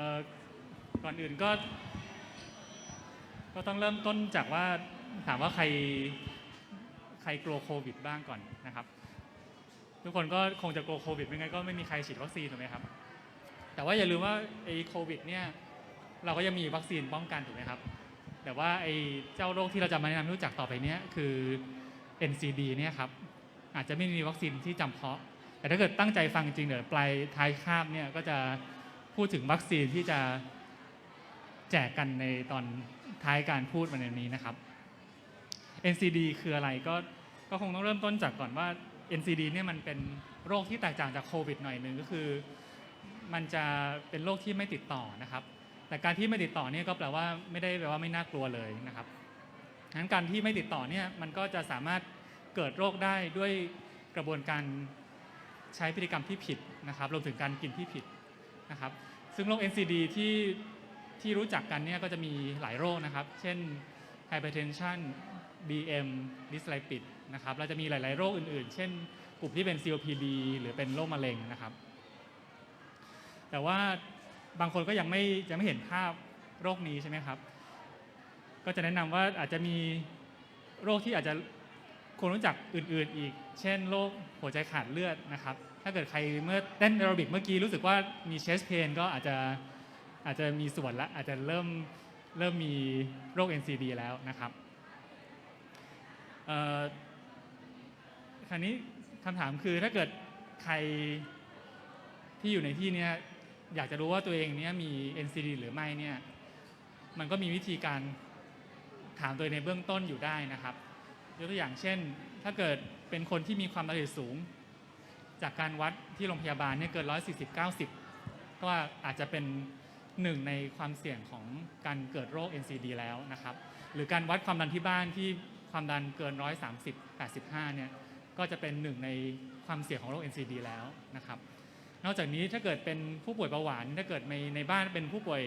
อ่อก่อนอื่นก็ ก็ต้องเริ่มต้นจากว่าถามว่าใครใครกลัวโควิดบ้างก่อนนะครับ ทุกคนก็คงจะกลัวโควิดไม่งั้นก็ไม่มีใครฉีดวัคซีนถูกไหมครับ แต่ว่าอย่าลืมว่าไอ้โควิดเนี่ยเราก็ยังมีวัคซีนป้องกันถูกไหมครับ แต่ว่าไอ้เจ้าโรคที่เราจะมาแนะนำรู้จักต่อไปเนี้ยคือ NCD เนี่ยครับอาจจะไม่มีวัคซีนที่จำเพาะ แต่ถ้าเกิดตั้งใจฟังจริงเดี๋ยวปลายท้ายคาบเนี่ยก็จะ พูดถึงวัคซีนที่จะแจกกันในตอนท้ายการพูดวันนี้นะครับ NCD คืออะไรก็ก็คงต้องเริ่มต้นจากก่อนว่า NCD เนี่ยมันเป็นโรคที่แตกต่างจากโควิดหน่อยหนึ่งก็คือ มันจะเป็นโรคที่ไม่ติดต่อนะครับ แต่การที่ไม่ติดต่อเนี่ยก็แปลว่าไม่ได้แปลว่าไม่น่ากลัวเลยนะครับงั้นการที่ไม่ติดต่อเนี่ยมันก็จะสามารถเกิดโรคได้ด้วยกระบวนการใช้พฤติกรรมที่ผิดนะครับ รวมถึงการกินที่ผิด นะครับซึ่งโรค NCD ที่ที่รู้จักกันเนี่ยก็จะมีหลายโรคนะครับ เช่น hypertension BM dyslipid นะครับเราจะมีหลาย ๆ โรคอื่น ๆ เช่น กลุ่มที่เป็น COPD หรือเป็นโรคมะเร็งนะครับ แต่ว่าบางคนก็ยังไม่ยังไม่เห็นภาพโรคนี้ใช่ไหมครับ ก็จะแนะนำว่าอาจจะมีโรคที่อาจจะควรรู้จักอื่น ๆ อีกเช่นโรคหัวใจขาดเลือดนะครับ ถ้าเกิดใครเมื่อเต้นแอโรบิกเมื่อกี้รู้สึกว่ามีเชสเพนก็อาจจะอาจจะมีส่วนละอาจจะเริ่มเริ่มมีโรค NCD แล้วนะครับคราวนี้คำถามคือถ้าเกิดใครที่อยู่ในที่นี้อยากจะรู้ว่าตัวเองเนี้ยมี NCD หรือไม่เนี่ยมันก็มีวิธีการถามตัวในเบื้องต้นอยู่ได้นะครับยกตัวอย่างเช่น ถ้าเกิด เป็นคนที่มีความดันโลหิตสูง จากการวัดที่โรงพยาบาลเนี่ยเกิน140 90ก็อาจจะเป็นหนึ่งในความเสี่ยงของการเกิดโรค NCD แล้วนะครับ หรือการวัดความดันที่บ้านที่ความดันเกิน 130 85 เนี่ย ก็จะเป็นหนึ่งในความเสี่ยงของโรค NCD แล้วนะครับ นอกจากนี้ถ้าเกิดเป็นผู้ป่วยเบาหวาน ถ้าเกิดในในบ้านเป็นผู้ป่วย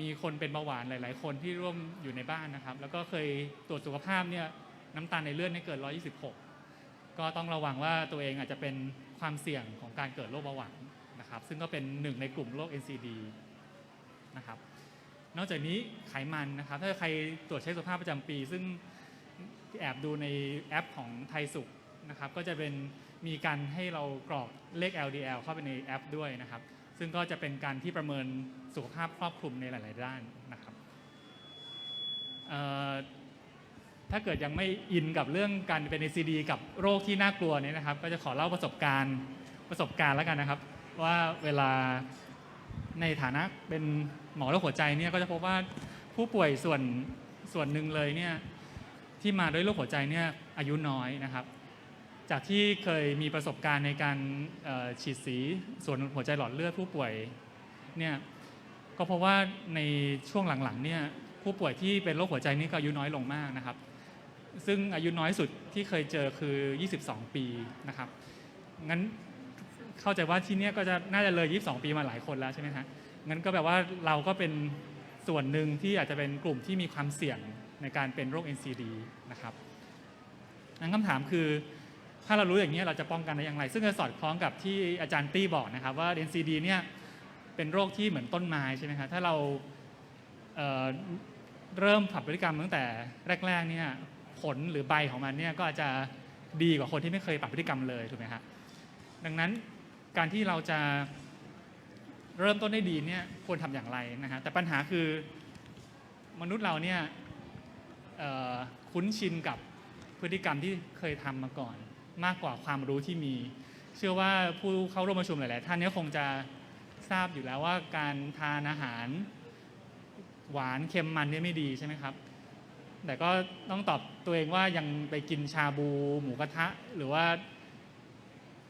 มีคนเป็นเบาหวานหลาย ๆ คนที่ร่วมอยู่ในบ้านนะครับ แล้วก็เคยตรวจสุขภาพเนี่ยน้ำตาลในเลือดไม่เกิน 126 ก็ต้องระวังว่าตัวเองอาจจะเป็นความเสี่ยงของการเกิดโรคเบาหวานนะครับ ซึ่งก็เป็นหนึ่งในกลุ่มโรค NCD นะครับ นอกจากนี้ไขมันนะครับ ถ้าใครตรวจเช็คสุขภาพประจำปี ซึ่งแอบดูในแอปของไทยสุขนะครับ ก็จะเป็นมีการให้เรากรอกเลข LDL เข้าไปในแอปด้วยนะครับ ซึ่งก็จะเป็นการที่ประเมินสุขภาพครอบคลุมในหลาย ๆ ด้านนะครับ ถ้าเกิดยังไม่อินกับเรื่องการเป็น NCD กับโรคที่น่ากลัวเนี่ยนะครับ ก็จะขอเล่าประสบการณ์ประสบการณ์แล้วกันนะครับ ว่าเวลาในฐานะเป็นหมอโรคหัวใจเนี่ยก็จะพบว่าผู้ป่วยส่วนส่วนหนึ่งเลยเนี่ยที่มาด้วยโรคหัวใจเนี่ยอายุน้อยนะครับ จากที่เคยมีประสบการณ์ในการฉีดสีส่วนหัวใจหลอดเลือดผู้ป่วยเนี่ยก็เพราะว่าในช่วงหลังๆเนี่ยผู้ป่วยที่เป็นโรคหัวใจนี่ก็อายุน้อยลงมากนะครับ ซึ่งอายุน้อยสุดที่เคยเจอคือ 22 ปีนะครับ งั้นเข้าใจว่าที่เนี้ยก็จะน่าจะเลย 22 ปีมาหลายคนแล้วใช่ไหมฮะ งั้นก็แบบว่าเราก็เป็นส่วนหนึ่งที่อาจจะเป็นกลุ่มที่มีความเสี่ยงในการเป็นโรค NCD นะครับงั้นคำถามคือถ้าเรารู้อย่างนี้เราจะป้องกันได้อย่างไร ซึ่งจะสอดคล้องกับที่อาจารย์ตี้บอกนะครับว่า NCD เนี่ยเป็นโรคที่เหมือนต้นไม้ใช่ไหมครับถ้าเราเเริ่มปรับพฤติกรรมตั้งแต่แรกๆเนี่ย ผลหรือใบของมันเนี่ยก็จะดีกว่าคนที่ไม่เคยปรับพฤติกรรมเลยถูกไหมครับดังนั้นการที่เราจะเริ่มต้นได้ดีเนี่ยควรทำอย่างไรนะฮะแต่ปัญหาคือมนุษย์เราเนี่ยคุ้นชินกับพฤติกรรมที่เคยทำมาก่อน มากกว่าความรู้ที่มี เชื่อว่าผู้เข้าร่วมประชุมหลาย ๆ ท่านเนี่ยคงจะทราบอยู่แล้วว่าการทานอาหารหวานเค็มมันเนี่ยไม่ดีใช่ไหมครับ แต่ก็ต้องตอบตัวเองว่ายังไปกินชาบูหมูกระทะ หรือว่า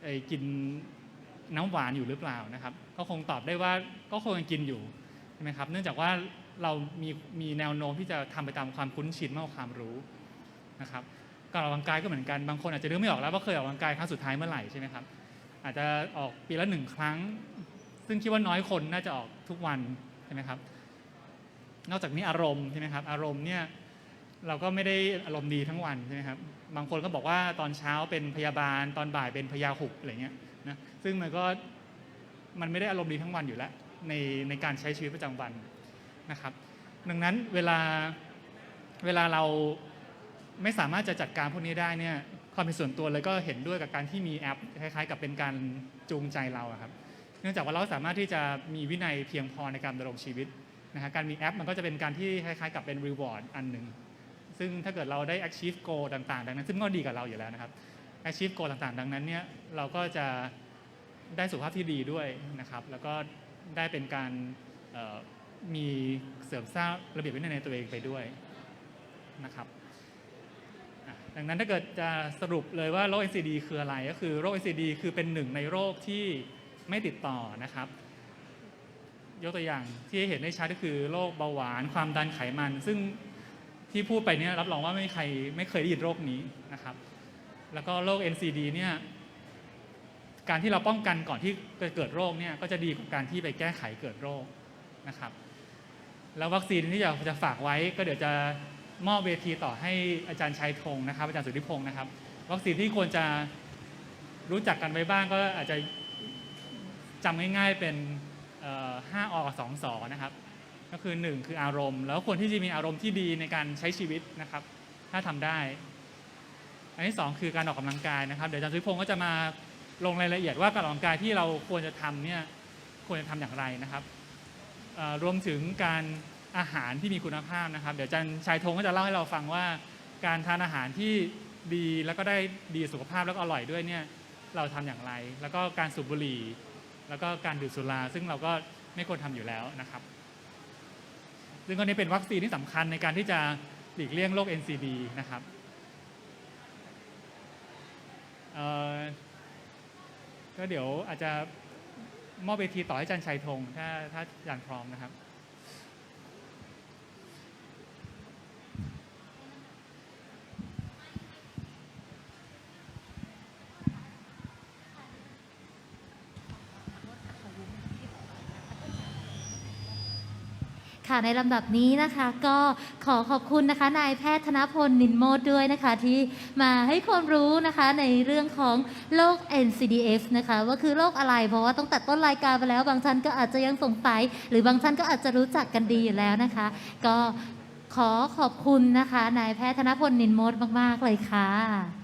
ไอ้กินน้ำหวานอยู่หรือเปล่านะครับ ก็คงตอบได้ว่าก็คงยังกินอยู่ใช่ไหมครับ เนื่องจากว่าเรามีมีแนวโน้มที่จะทำไปตามความคุ้นชินมากกว่าความรู้นะครับการออกกำลังกายก็เหมือนกันบางคนอาจจะนึกไม่ออกแล้วว่าเคยออกกำลังกายครั้งสุดท้ายเมื่อไหร่ใช่ไหมครับอาจจะออกปีละหนึ่งครั้ง ซึ่งคิดว่าน้อยคนน่าจะออกทุกวันใช่ไหมครับนอกจากนี้อารมณ์ใช่ไหมครับอารมณ์เนี่ย เราก็ไม่ได้อารมณ์ดีทั้งวันใช่ไหมครับบางคนก็บอกว่าตอนเช้าเป็นพยาบาล ตอนบ่ายเป็นพยาหุบอะไรเงี้ยนะซึ่งมันก็มันไม่ได้อารมณ์ดีทั้งวันอยู่แล้วในในการใช้ชีวิตประจำวันนะครับ ดังนั้นเวลาเวลาเราไม่สามารถจะจัดการพวกนี้ได้เนี่ยความเป็นส่วนตัวเลยก็เห็นด้วยกับการที่มีแอปคล้ายๆ กับเป็นการจูงใจเราครับ เนื่องจากว่าเราสามารถที่จะมีวินัยเพียงพอในการดำรงชีวิตนะฮะการมีแอปมันก็จะเป็นการที่คล้ายๆ กับเป็น reward อันหนึ่ง ซึ่งถ้าเกิดเราได้ achieve goal ต่างๆ ดังนั้น ซึ่งก็ดีกับเราอยู่แล้วนะครับ achieve goal ต่างๆ ดังนั้นเนี่ยเราก็จะได้สุขภาพที่ดีด้วยนะครับ แล้วก็ได้เป็นการมีเสริมสร้างระเบียบวินัยในตัวเองไปด้วยนะครับดังนั้นถ้าเกิดจะสรุปเลยว่าโรค NCD คืออะไรก็คือโรค NCD คือเป็นหนึ่งในโรคที่ไม่ติดต่อนะครับ ยกตัวอย่างที่เห็นได้ชัดก็คือโรคเบาหวานความดันไขมัน ซึ่ง ที่พูดไปเนี่ยรับรองว่าไม่มีใครไม่เคยได้ยินโรคนี้นะครับ แล้วก็โรค NCD เนี่ยการที่เราป้องกันก่อนที่จะเกิดโรคเนี่ยก็จะดีกว่าการที่ไปแก้ไขเกิดโรคนะครับ แล้ววัคซีนที่อยาจะฝากไว้ก็เดี๋ยวจะมอบเวทีต่อให้อาจารย์ชัยธงนะครับ อาจารย์สุทธิพงศ์นะครับ วัคซีนที่ควรจะรู้จักกันไว้บ้างก็อาจจะจำง่ายๆเป็นเอ่อ5อกับ2สอนะครับ ก็คือ 1 คืออารมณ์ แล้วควรที่จะมีอารมณ์ที่ดีในการใช้ชีวิตนะครับ ถ้าทำได้ อันที่ 2 คือการออกกำลังกายนะครับเดี๋ยวอาจารย์สุพงศ์ก็จะมาลงรายละเอียดว่าการออกกำลังกายที่เราควรจะทำเนี่ยควรจะทำอย่างไรนะครับรวมถึงการอาหารที่มีคุณภาพนะครับ เดี๋ยวอาจารย์ชายธงก็จะเล่าให้เราฟังว่า การทานอาหารที่ดีแล้วก็ได้ดีสุขภาพแล้วก็อร่อยด้วยเนี่ยเราทำอย่างไร แล้วก็การสูบบุหรี่ แล้วก็การดื่มสุราซึ่งเราก็ไม่ควรทำอยู่แล้วนะครับ ซึ่งก็นี้เป็นวัคซีนที่สำคัญในการที่จะหลีกเลี่ยงโรค NCD นะครับก็เดี๋ยวอาจจะมอบเวทีต่อให้อาจารย์ชัยธงถ้าถ้าอาจารย์พร้อมนะครับ ค่ะในลำดับนี้นะคะ ก็ขอขอบคุณนะคะนายแพทย์ธนพลนินโมดด้วยนะคะ ที่มาให้ความรู้นะคะในเรื่องของโรค NCDF นะคะว่าคือโรคอะไรเพราะว่าตั้งแต่ต้นรายการไปแล้ว บางท่านก็อาจจะยังสงสัยหรือบางท่านก็อาจจะรู้จักกันดีอยู่แล้วนะคะ ก็ขอขอบคุณนะคะนายแพทย์ธนพลนินโมดมาก ๆ เลยค่ะ